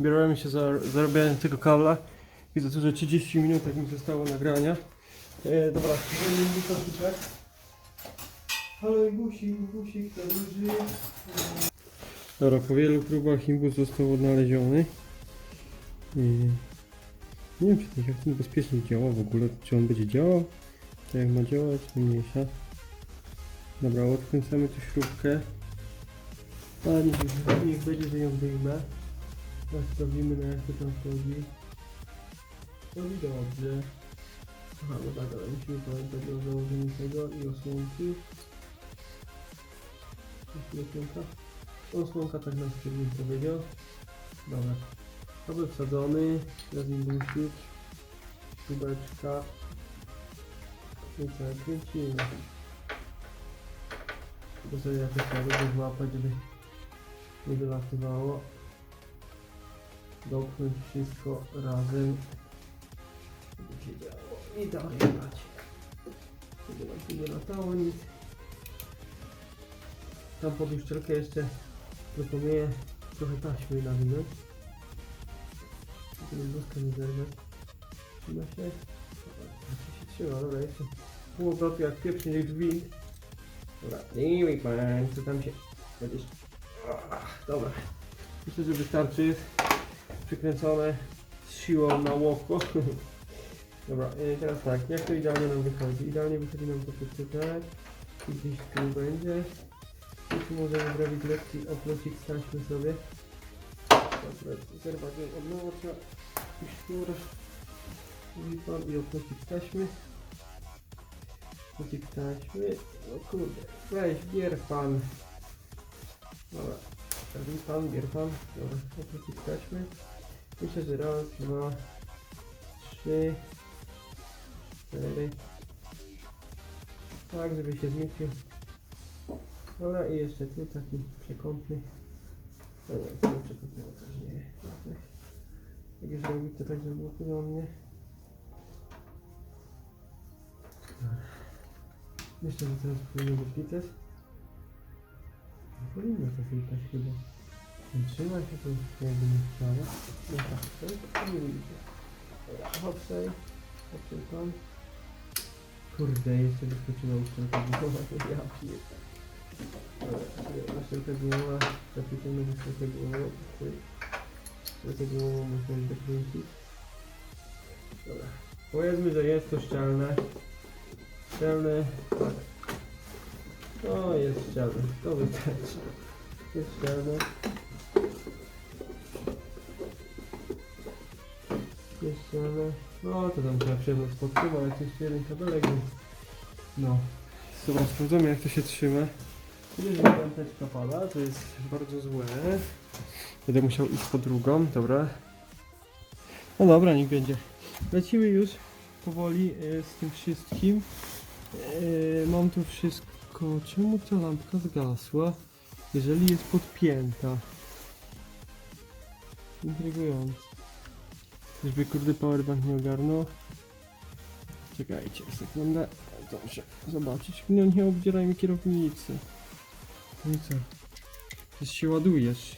Bieramy się za zarabianie tego kabla. Widzę tu, że 30 minut jak mi zostało nagrania. E, dobra. Halo Imbusik, Imbusik, to duży. Dobra, po wielu próbach imbus został odnaleziony. I nie wiem, czy jak ten bezpiecznie działa w ogóle, czy on będzie działał, tak jak ma działać, to mniejsza. Dobra, odkręcamy tu śrubkę. A niech, niech będzie, że ją wyjmę. Teraz sprawdzimy na jak to tam wchodzi. Wchodzi dobrze. Aha, no tak, ale musimy pamiętać o założeniu tego i osłonki. Jest osłonka? Osłonka tak nam kierownik powiedział. Dobra. Kabel wsadzony, teraz impulsik, śrubeczka. I co, kręcimy. Tylko sobie jakoś trzeba dobrze złapać, żeby nie wylatywało. Dopchnąć wszystko razem. Żeby się działo i dalej. Żeby nam tu nie latało nic. Tam pod uszczelkę jeszcze proponuję trochę taśmy nawinąć. Żeby bluzkę nie zerwać. Trzyma się. Dobra, się trzyma, dobra, jeszcze pół obrotu jak pieprznie drzwi. Dobra, nie wiem pan, co tam się będziesz... Dobra. Myślę, że wystarczy. Przykręcone z siłą na łowko. Dobra, y, teraz tak, jak to idealnie nam wychodzi? Idealnie wychodzi nam to. I gdzieś tu będzie. I tu możemy zrobić lekki oplocik, stańmy sobie. Dobra, zerwać od nowa, trzeba jakiś sznur. Wipam i oplocik taśmy. Oplocik taśmy. O kurde, weź, bier pan. Dobra, Wipam, bier pan. Dobra, oplocik taśmy. Myślę, że raz, dwa, trzy, cztery. Tak, żeby się zmieścił. Dobra, i jeszcze tu taki przekątny. Dobra, to przekątny też nie. Jak już robić to tak, żeby było. Dobra. Myślę, że teraz powinno być gites. Powinno to filtrać chyba. Nie Trzyma się to jakby nie chciało. No tak, to nie widzicie. Dobra, hopsej. Hopsej tam. Kurde, jeszcze wyskoczyła uszczelka głowa, ja pierdolę. Dobra, uszczelka głowa, zapiszemy uszczelkę głową. Uszczelkę głową musimy dokręcić. Dobra. Powiedzmy, że jest to szczelne. Szczelne, tak. No, jest szczelne, to wystarczy. Jest szczelne. Jest szczelne. No, to tam trzeba przewrót podtrzyma, ale to jeszcze jeden kabelek. No. Dobra, sprawdzamy jak to się trzyma. Że piąteczka pada, to jest bardzo złe. Będę musiał iść po drugą, dobra. No dobra, niech będzie. Lecimy już powoli e, z tym wszystkim. E, mam tu wszystko. Czemu ta lampka zgasła? Jeżeli jest podpięta. Intrygujące. Żeby kurde powerbank nie ogarnął. Czekajcie, sekundę. Muszę zobaczyć. No nie obdzieraj mi kierownicy. No i co? Przecież się ładujesz.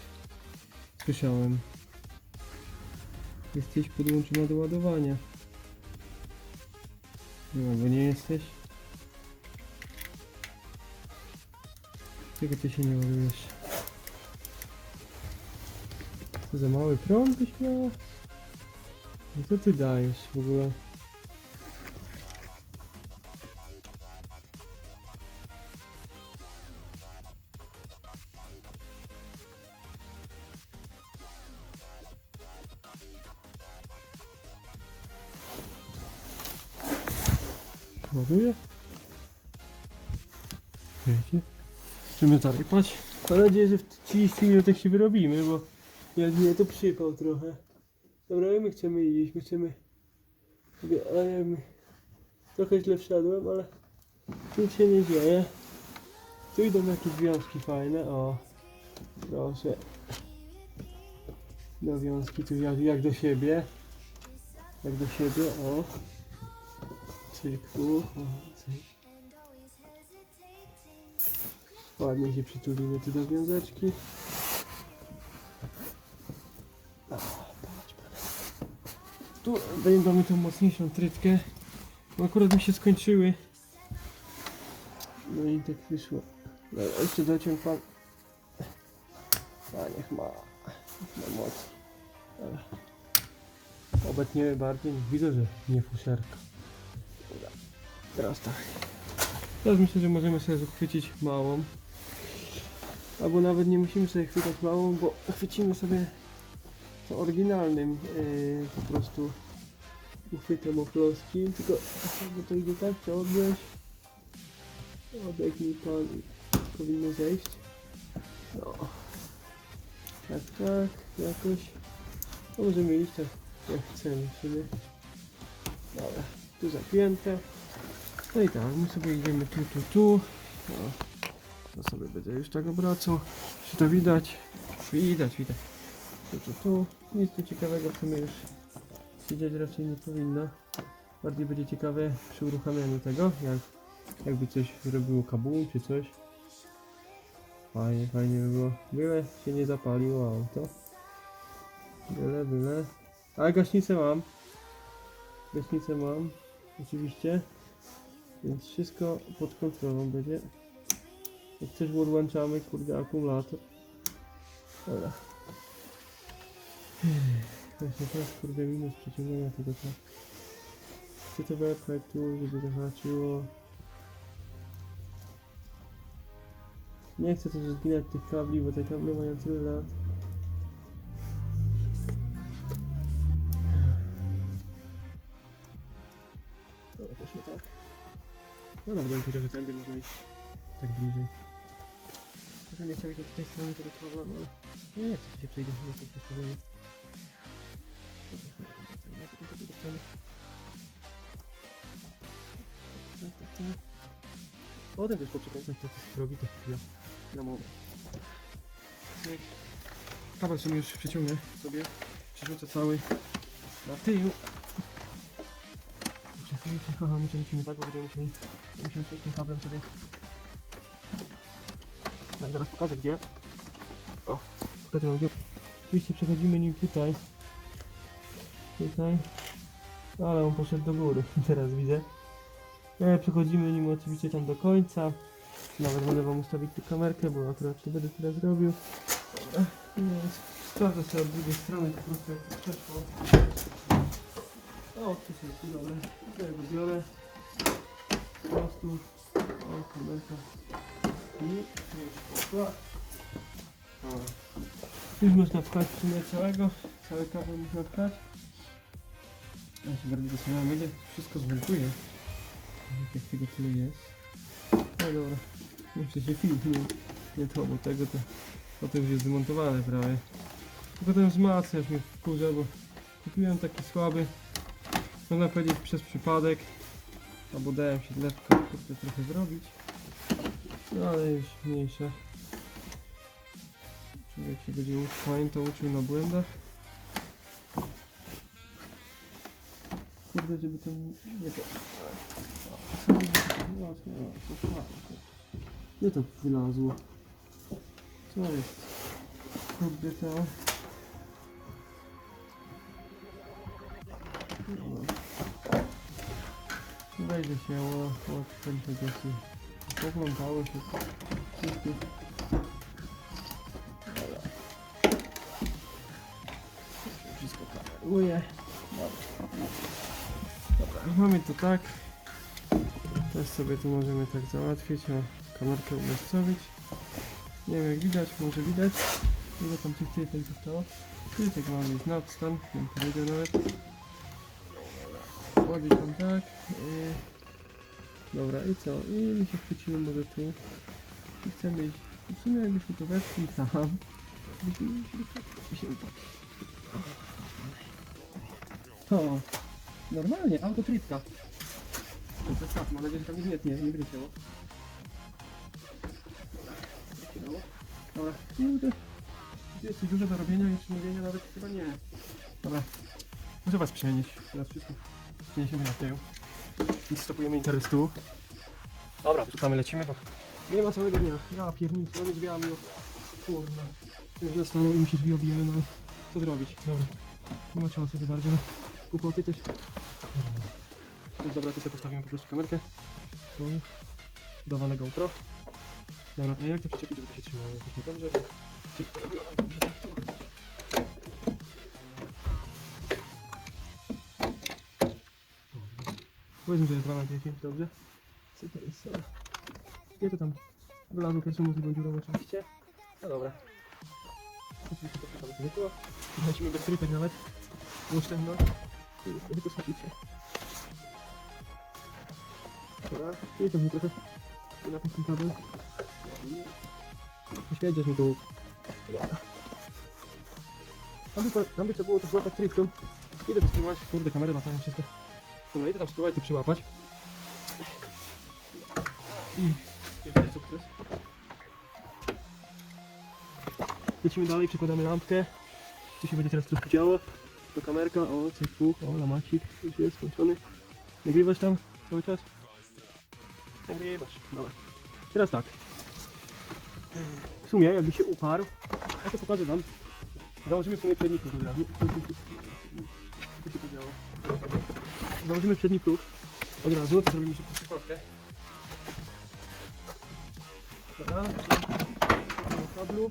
Słyszałem. Jesteś podłączona do ładowania. No, bo nie jesteś. Czego ty się nie ładujesz? Za mały prąd byś miała? No co ty dajesz w ogóle? Zarypać? Mam nadzieję, że w 30 minutach się wyrobimy, bo jak nie, to przypał trochę. Dobra, my chcemy iść, my chcemy... Ale my... Trochę źle wszedłem, ale nic się nie dzieje. Tu idą jakieś wiązki fajne, o. Proszę. Do wiązki tu jak, jak do siebie. Jak do siebie, o. Cyku, o, Ładnie się przytulimy tu do wiązeczki. Tu damy tą mocniejszą trytkę. Bo akurat mi się skończyły. No i tak wyszło. No, jeszcze dociąg pan. A niech ma. Ma moc. Dobra. Obetniemy bardziej. Widzę, że nie fuszerka. Dobra. Teraz tak. Teraz myślę, że możemy sobie uchwycić małą. Albo nawet nie musimy sobie chwytać małą, bo chwycimy sobie to oryginalnym yy, po prostu uchwytem oploskim. Tylko bo to idzie tak, trzeba odnieść. Odegnij pan powinno zejść. No. Tak, tak, jakoś. No możemy iść tak jak chcemy w sumie. Dobra, tu zapięte. No i tak, my sobie idziemy tu, tu, tu. No. To sobie będę już tak obracał. Czy to widać? Widać, widać. Tu, tu, tu. Nic tu ciekawego w sumie już siedzieć raczej nie powinno. Bardziej będzie ciekawe przy uruchamianiu tego, jak, jakby coś robiło kabuł czy coś. Fajnie, fajnie by było. Byle się nie zapaliło auto. Byle, byle. Ale gaśnicę mam. Gaśnicę mam. Oczywiście. Więc wszystko pod kontrolą będzie. Jak coś odłączamy, kurde, akumulator. Dobra. Właśnie teraz, kurde, minus przeciągania tego tak. Chcę to wepchać tu, żeby zahaczyło. Nie chcę też zginać tych kabli, bo te kable mają tyle lat. Dobra, poszło tak. No dobra, powiedział, że tędy można iść tak bliżej. Nie chciał iść od tej strony tego no nie, nie chcę się przejść do tego postawienia. Potem też poprzekręcać te drogi, to chwila na mowę. Kabel sobie już przyciągnę sobie, przerzucę cały na tył. Czekajcie, kochani, czy lecimy tak, bo będziemy musieli, przejść tym kablem sobie. No i zaraz pokażę gdzie. O, pokażę wam gdzie. Oczywiście przechodzimy nim tutaj. Tutaj. Ale on poszedł do góry, teraz widzę. E, przechodzimy nim oczywiście tam do końca. Nawet będę wam ustawić tu kamerkę, bo akurat to będę teraz robił. Dobra. Więc Sprawdzę sobie od drugiej strony po prostu jak to przeszło. O, tu sobie tu biorę. Ja go biorę. Po prostu. O, kamerka. Już. Już można pchać w sumie całego. Cały kabel można pchać. Ja się bardziej zastanawiam, będzie wszystko zmontuje. Jak tego tyle jest. No dobra. Muszę się film nie, nie to, bo tego to, to, już jest zmontowane prawie. Tylko ten wzmacniacz mnie wkurza, bo kupiłem taki słaby. Można powiedzieć przez przypadek. Albo dałem się lekko trochę zrobić. No ale już mniejsza. Człowiek się będzie pamiętał, uczył na błędach. Kurde, żeby to nie to... Gdzie to wylazło? Co jest? Kurde to... Wejdzie się o, o ten tego Poglądało się. Dobra. Wszystko klaruje. Dobra. Dobra, mamy to tak. Teraz sobie tu możemy tak załatwić, o kamerkę umiejscowić. Nie wiem jak widać, może widać. Ile tam tych tytek zostało? Tytek mamy jest nadstan, bym powiedział nawet. Ładnie tam tak. Yy. Dobra i co? I my się chwycimy może tu. I chcemy iść. I w sumie jakbyśmy to weszli tam. Byśmy się O, normalnie, autokrytka. To jest tak, mam nadzieję, że tam nie zmietnie, nie będzie chciało. Dobra. Tu Jest dużo do robienia i przemówienia nawet chyba nie. Dobra, muszę was przenieść. Teraz wszystko przeniesiemy na tył. I stopujemy interes tu. Dobra, szukamy, lecimy, bo nie ma całego dnia. Ja pierniczę, no nie zbieram już. Kurwa. Już nastanął i mi się drzwi obijemy, no co zrobić? Dobra. Nie ma czasu za bardzo. no. kłopoty też. Dobra, tutaj postawimy po prostu kamerkę. Tu. Dawane GoPro. Dobra, to jak to przyczepić, żeby to się trzymało jakoś niedobrze, bo... Powiedzmy, że jest 2 na 10, dobrze? Super, jest dobra. Nie to tam wylazł pierwszą możliwą dziurą oczywiście. No dobra. Oczywiście to trzeba sobie było. Lecimy bez trypek nawet. Uszczędność. I schodzić się. Dobra, i to mi trochę na ten kabel. Poświedziesz mi tu. Dobra. Tam by, to- tam by to było to złapać trypką. Idę to spróbować. Kurde, kamery latają wszystko. Dobra, idę tam spróbować to przyłapać. Lecimy dalej, przykładamy lampkę. Co się będzie teraz troszkę działo? To kamerka, o, cyk, puk, o, lamacik, już jest skończony. Nagrywasz tam cały czas? Nagrywasz, dobra. Teraz tak. W sumie, jakby się uparł, ja to pokażę wam. Założymy w sumie przedni próg od razu. Co się podziało? Założymy przedni próg od razu, zrobimy szybko przykładkę. Dobra, do kablu.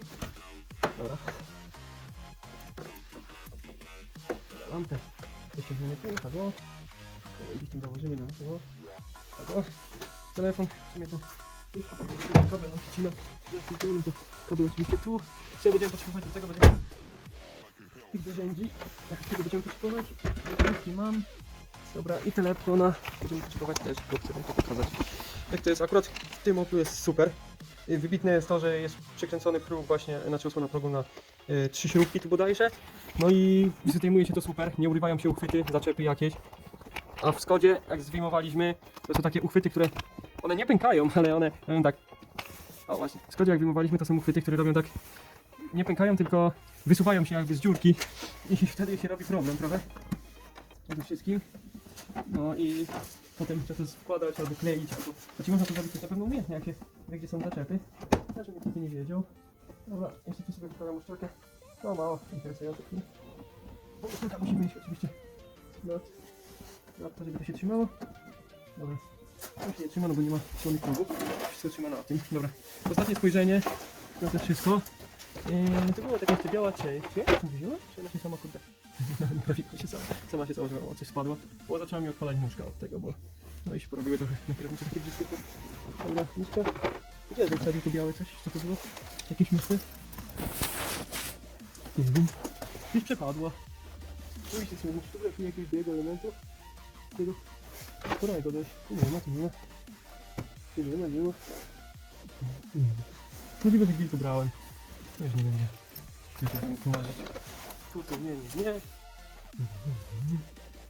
Dobra. Lampę. Wyciągniemy tu, tak o. Gdzieś tam założymy na to. Tak. Telefon, w sumie to... Kabel nam przycina. Kabel oczywiście tu. Dzisiaj będziemy potrzebować do tego, będziemy... Tych narzędzi. Tak, tego będziemy potrzebować. Nic mam. Dobra, i telefona. Będziemy potrzebować też, go chcę wam to pokazać. Jak to jest akurat w tym Oplu jest super. Wybitne jest to, że jest przekręcony próg właśnie, znaczy osłona progu na y, trzy śrubki tu bodajże. No i zdejmuje się to super, nie urywają się uchwyty, zaczepy jakieś. A w Skodzie, jak zdejmowaliśmy, to są takie uchwyty, które, one nie pękają, ale one robią tak, o właśnie, w Skodzie jak wyjmowaliśmy, to są uchwyty, które robią tak, nie pękają, tylko wysuwają się jakby z dziurki i wtedy się robi problem, prawda? Przede wszystkim. No i potem trzeba to składać albo kleić, albo... Znaczy można to zrobić też na pewno umiejętnie, jak wie, gdzie są zaczepy. Żebym nikt nie wiedział. Dobra, jeszcze tu sobie wykładam uszczelkę. No mało interesujące. Bo uszczelka musi mieć oczywiście lot. Lot to, żeby to się trzymało. Dobra. To się nie trzyma, no bo nie ma słonych progów. Wszystko trzyma na tym. Dobra. Ostatnie spojrzenie na to wszystko. Eee, to było takie jeszcze biała część. Czy ja to mówiłem? Czy ona się sama kurde? Prawie się sama, sama się założyła, coś spadło. Bo zaczęła mi odpalać nóżka od tego, bo no i się porobiły trochę na kierownicy takie brzydkie. Dobra, nóżka. Gdzie jest wsadził tu białe coś? Co to było? Jakieś myśli? Nie wiem. Gdzieś przepadło. Się sobie muszę tu jakiegoś biegu elementu. Tego sporego dość. Tu nie ma, tu nie ma. Tu nie ma, nie ma. Możliwe, że gdzieś to brałem. Już nie położyć. Tutaj nie, nie, nie.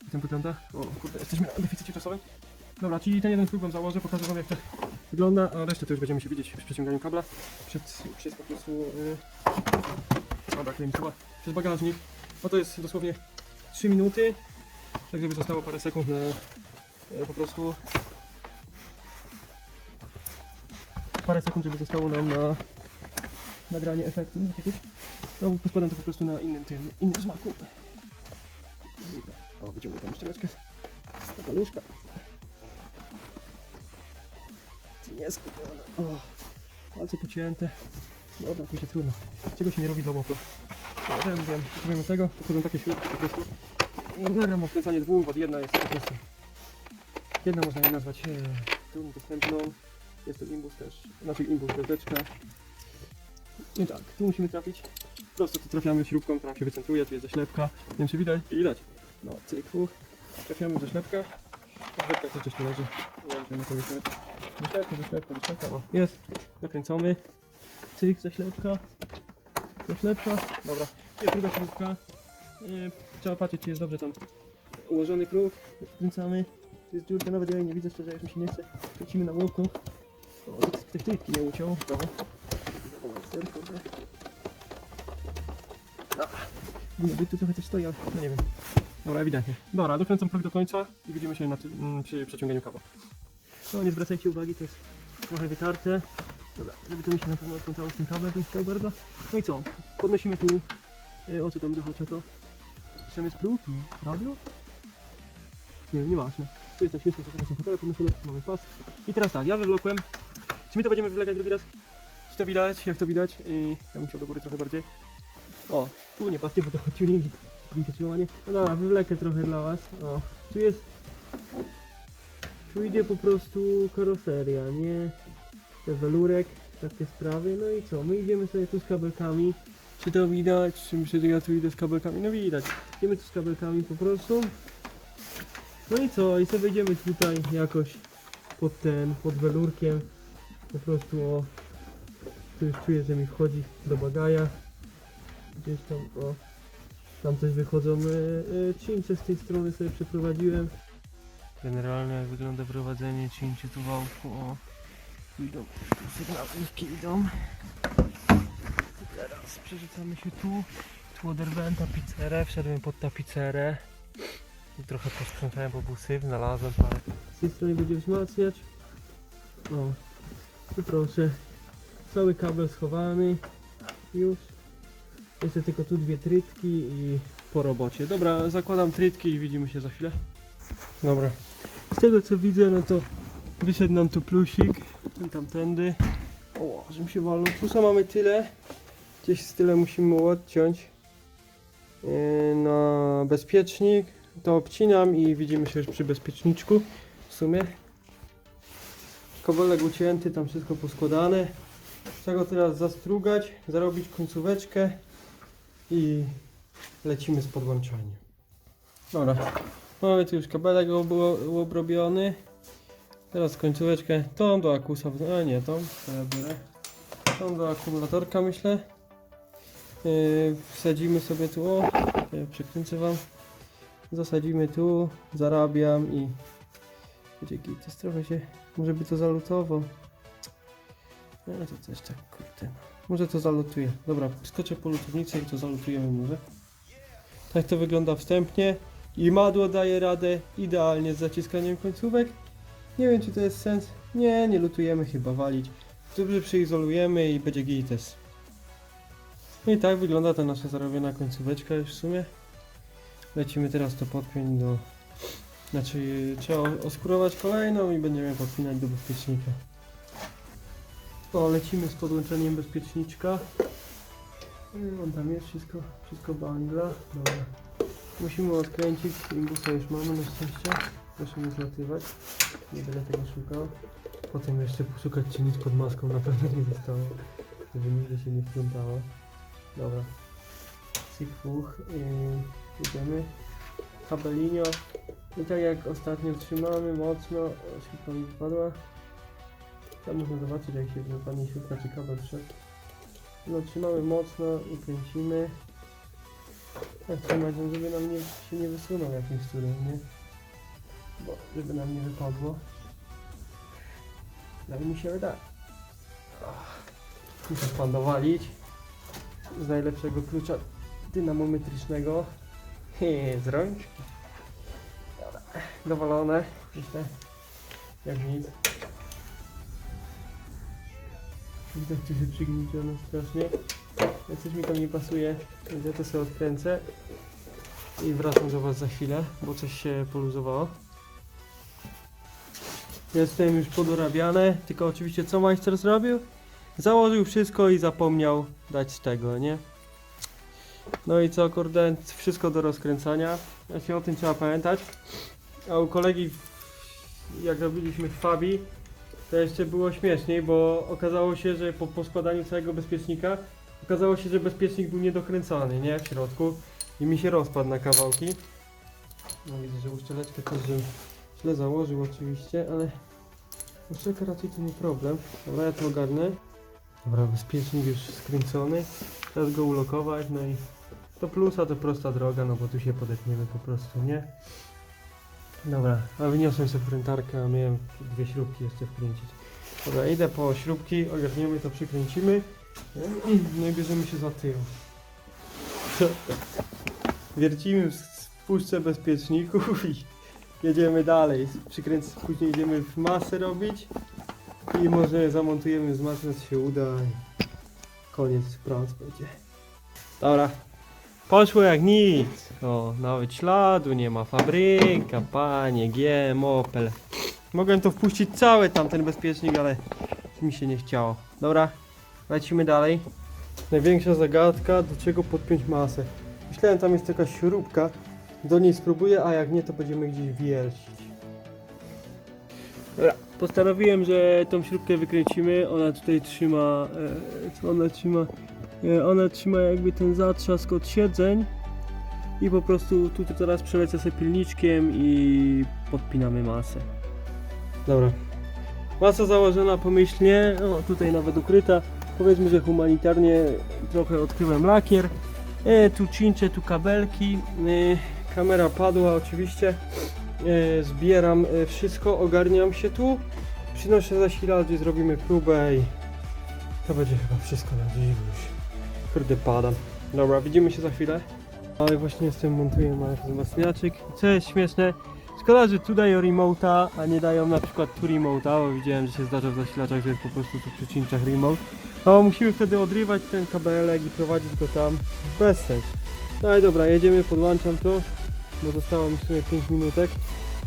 Jak tam wygląda? O kurde, jesteśmy na deficycie czasowym. Dobra, czyli ten jeden wam założę, pokażę wam jak to wygląda, a resztę to już będziemy się widzieć przy przeciąganiu kabla. Przed, przez po prostu... Yy... Dobra, klejmy chyba. Przez bagażnik. No to jest dosłownie 3 minuty. Tak żeby zostało parę sekund na e, po prostu... Parę sekund, żeby zostało nam na nagranie efektu jakiegoś. No, poskładam to po prostu na innym tym, innym smaku. O, wyciągnę tam szczeleczkę. Taka nóżka. Nie skupiona. O, palce pocięte. Dobra, tu się trudno. Czego się nie robi dla mopla? Ja wiem, wiem. Tego, potrzebujemy takie śrubki po prostu. Nagram odkręcanie dwóch, bo jedna jest po prostu... Jedna można ją nazwać e, dostępną. Jest to imbus też, znaczy imbus gwiazdeczka. I tak, tu musimy trafić. Po prostu tu trafiamy śrubką, która się wycentruje, tu jest zaślepka. Nie wiem czy widać? Widać. No, cyklu. Trafiamy w zaślepkę. Zaślepka też gdzieś tu leży. Nie wiem, czy na to wyślepka, zaślepka, zaślepka, zaślepka. O, jest. Nakręcony. Cyk, zaślepka. Zaślepka. Dobra. Jest druga śrubka. Trzeba patrzeć, czy jest dobrze tam ułożony kruk. Wkręcamy. Tu jest dziurka, nawet ja jej nie widzę, szczerze, jak mi się nie chce. Kręcimy na łopką. O, ktoś trytki nie uciął. Dobra. Nie, tu trochę coś stoi, ale no nie wiem. Dobra, ewidentnie. Dobra, dokręcam próg do końca i widzimy się na tym, mm, przy przeciąganiu kabła. No nie zwracajcie uwagi, to jest trochę wytarte. Dobra, żeby to mi się na pewno odplątało z tym kablem, bym chciał bardzo. No i co? Podnosimy tu, y, o co tam dochodzi to? Tam jest próg, radio. Nie, nieważne. Tu jest na śmieszne, to są fotele podnoszone, mamy pas. I teraz tak, ja wywlokłem. Czy my to będziemy wywlekać drugi raz? Czy to widać? Jak to widać? I ja bym chciał do góry trochę bardziej. O, tu nie pasnie, bo to tuning, trzymanie. No dobra, wywlekę trochę dla was. O, tu jest... Tu idzie po prostu karoseria, nie? Te welurek, takie sprawy. No i co? My idziemy sobie tu z kabelkami. Czy to widać? Czy, czy ja tu idę z kabelkami? No widać. Idziemy tu z kabelkami po prostu. No i co? I sobie idziemy tutaj jakoś pod ten, pod welurkiem. Po prostu o. Tu już czuję, że mi wchodzi do bagaja. Gdzieś tam o. Tam też wychodzą e, e, cińce z tej strony sobie przeprowadziłem. Generalnie jak wygląda prowadzenie cięcie tu wałku. O. Tu idą, tu sygnałówki idą. Teraz przerzucamy się tu. Tu oderwałem tapicerę, wszedłem pod tapicerę. I trochę posprzątałem, bo był syf, znalazłem parę. Z tej strony będzie wzmacniać. O, tu proszę. Cały kabel schowany. Już. Jeszcze tylko tu dwie trytki i po robocie. Dobra, zakładam trytki i widzimy się za chwilę. Dobra. Z tego co widzę, no to wyszedł nam tu plusik. Ten tamtędy. O, żebym się walnął. Plusa mamy tyle. Gdzieś z tyle musimy odciąć. Yy, na bezpiecznik. To obcinam i widzimy się już przy bezpieczniczku. W sumie. Kowalek ucięty, tam wszystko poskładane. Trzeba teraz zastrugać, zarobić końcóweczkę i lecimy z podłączaniem. Dobra, mamy tu już kabelek ob- obrobiony. Teraz końcóweczkę, tą do akusa, a nie tą, to ja biorę. Tą do akumulatorka myślę. Yy, wsadzimy sobie tu, o, to ja przekręcę wam. Zasadzimy tu, zarabiam i git. Jest trochę się, może by to zalutował. No to też tak, kurde. Może to zalutuje. Dobra, skoczę po lutownicę i to zalutujemy może. Tak to wygląda wstępnie. I madło daje radę idealnie z zaciskaniem końcówek. Nie wiem czy to jest sens. Nie, nie lutujemy chyba walić. Dobrze przyizolujemy i będzie gites. No i tak wygląda ta nasza zarobiona końcóweczka już w sumie. Lecimy teraz to podpiąć do... Znaczy trzeba oskurować kolejną i będziemy podpinać do bezpiecznika. O, lecimy z podłączeniem bezpieczniczka. I On tam jest, wszystko, wszystko bangla. Dobra. Musimy odkręcić, imbusa już mamy na szczęście. Proszę nie zlatywać. Nie będę tego szukał. Potem jeszcze poszukać czy nic pod maską na pewno nie zostało. Żeby nigdy się nie wplątało. Dobra. Cyk, fuch. Idziemy. Kabelinio. I tak jak ostatnio trzymamy mocno. O, śrubka mi wypadła. Tam można zobaczyć jak się wypadnie śrubka czy kabel wszedł. No trzymamy mocno i kręcimy. Tak trzymać, no, żeby nam nie, się nie wysunął jakimś cudem, nie? Bo żeby nam nie wypadło. Ale mi się. Ach, Muszę pan dowalić. Z najlepszego klucza dynamometrycznego. Hehe, z rączki. Dowalone. Myślę, jak nic. Widać, że się przygniecione strasznie. Jak coś mi tam nie pasuje, więc ja to sobie odkręcę i wracam do Was za chwilę, bo coś się poluzowało. Jestem już podorabiane, tylko oczywiście co majster zrobił? Założył wszystko i zapomniał dać tego, nie? No i co, kurde, wszystko do rozkręcania. Właśnie o tym trzeba pamiętać. A u kolegi, jak robiliśmy w Fabi, to jeszcze było śmieszniej, bo okazało się, że po poskładaniu całego bezpiecznika okazało się, że bezpiecznik był niedokręcony, nie? W środku i mi się rozpadł na kawałki. No widzę, że uszczeleczkę też źle założył oczywiście, ale uszczelka raczej to nie problem. Dobra, ja to ogarnę. Dobra, bezpiecznik już skręcony. Teraz go ulokować, no i to plusa to prosta droga, no bo tu się podepniemy po prostu, nie? Dobra, a wyniosłem sobie prętarkę, a miałem dwie śrubki jeszcze wkręcić. Dobra, idę po śrubki, ogarniemy to, przykręcimy. No i bierzemy się za tył. Wiercimy w spuszce bezpieczników i jedziemy dalej. Przykręc, później idziemy w masę robić i może zamontujemy z masy, się uda i koniec prac będzie. Dobra, poszło jak nic. O, nawet śladu nie ma. Fabryka, panie, GM, Opel. Mogłem to wpuścić cały tamten bezpiecznik, ale mi się nie chciało. Dobra, lecimy dalej. Największa zagadka, do czego podpiąć masę. Myślałem, tam jest jakaś śrubka. Do niej spróbuję, a jak nie, to będziemy gdzieś wiercić. Dobra, postanowiłem, że tą śrubkę wykręcimy. Ona tutaj trzyma. E, co ona trzyma? E, ona trzyma jakby ten zatrzask od siedzeń. I po prostu tutaj teraz przelecę sobie pilniczkiem i podpinamy masę. Dobra. Masa założona pomyślnie, o tutaj nawet ukryta. Powiedzmy, że humanitarnie trochę odkryłem lakier. E, tu cincze, tu kabelki. E, kamera padła oczywiście. E, zbieram e, wszystko, ogarniam się tu. Przynoszę zasilacz i zrobimy próbę i to będzie chyba wszystko na dziś. Kurde padam. Dobra, widzimy się za chwilę. Ale właśnie jestem, montuję mały wzmacniaczyk. Co jest śmieszne, szkoda, że tu dają remote'a, a nie dają na przykład tu remote'a, bo widziałem, że się zdarza w zasilaczach, że jest po prostu tu przy cinczach remote. No musimy wtedy odrywać ten kabelek i prowadzić go tam. Bez sensu. No i dobra, jedziemy, podłączam to, bo zostało mi w sumie 5 minutek.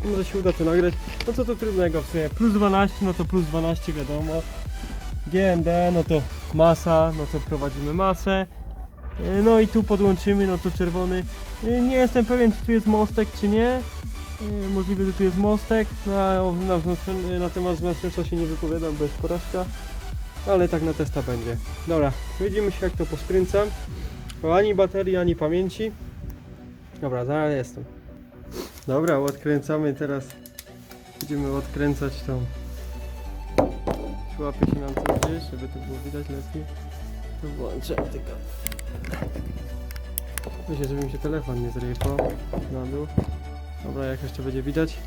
Może się uda to nagrać. No co to trudnego w sumie. Plus 12, no to plus 12 wiadomo. GND, no to masa, no to prowadzimy masę. E, No i tu podłączymy, no to czerwony. E, Nie jestem pewien, czy tu jest mostek, czy nie. E, Możliwe, że tu jest mostek. Na, na, wzmocnione- na temat wzmacniacza się nie wypowiadam bez porażka. Ale tak na testa będzie. Dobra, widzimy się jak to poskręcam. Ani baterii, ani pamięci. Dobra, zaraz jestem. Dobra, odkręcamy teraz. Będziemy odkręcać tą. Przyłapie się nam coś gdzieś, żeby to było widać lepiej. To włączę tylko. Myślę, żeby mi się telefon nie zrypał na dół. Dobra, jak jeszcze będzie widać.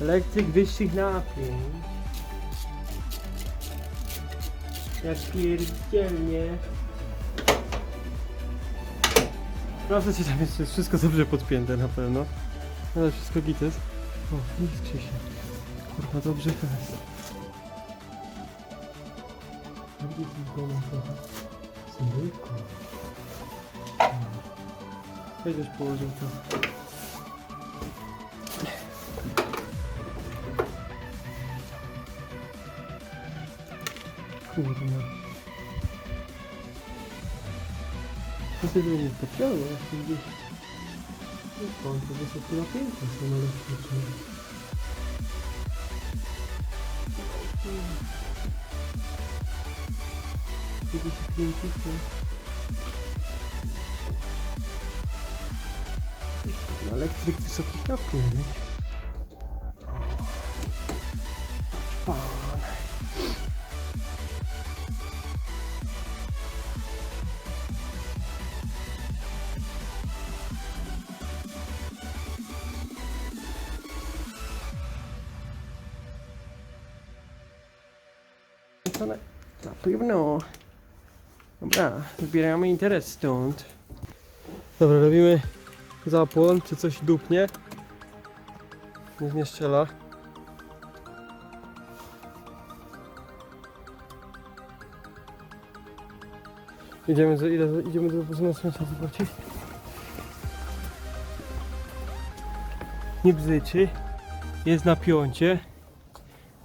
Elektryk wyższych napięć. Jak pierdzielnie. Sprawdzę, czy tam jeszcze wszystko dobrze podpięte na pewno. Ale wszystko git jest. O, skrzyj się. Kurwa, dobrze to jest. Bardziej tu domem trochę. Zmyku. Będziesz położył to. Kurwa. To się by nie popiało, jak to gdzieś... Skąd to wysokie napięcia są elektryczne? Kiedy się kręcicie? Elektryk wysokich napięć. Pan. To na, na pewno. Dobra, zbieramy interes stąd. Dobra, robimy zapłon, czy coś dupnie. Niech nie strzela. Idziemy do, ile, idziemy do wzmacniacza zobaczyć. Nie bzyczy. Jest na piącie.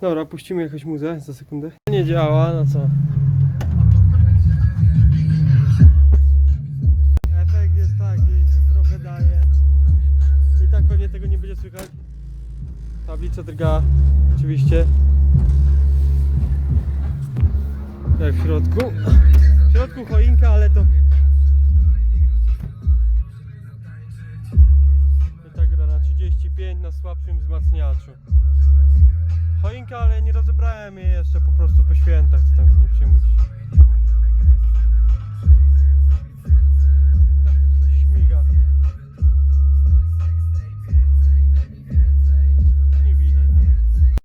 Dobra, puścimy jakąś muzę za sekundę. Nie działa, no co? Pewnie tego nie będzie słychać. Tablica drga, oczywiście. Jak w środku. W środku choinka, ale to... I tak gra na 35 na słabszym wzmacniaczu. Choinka, ale nie rozebrałem jej jeszcze po prostu po świętach, to tam nie przejmuj się.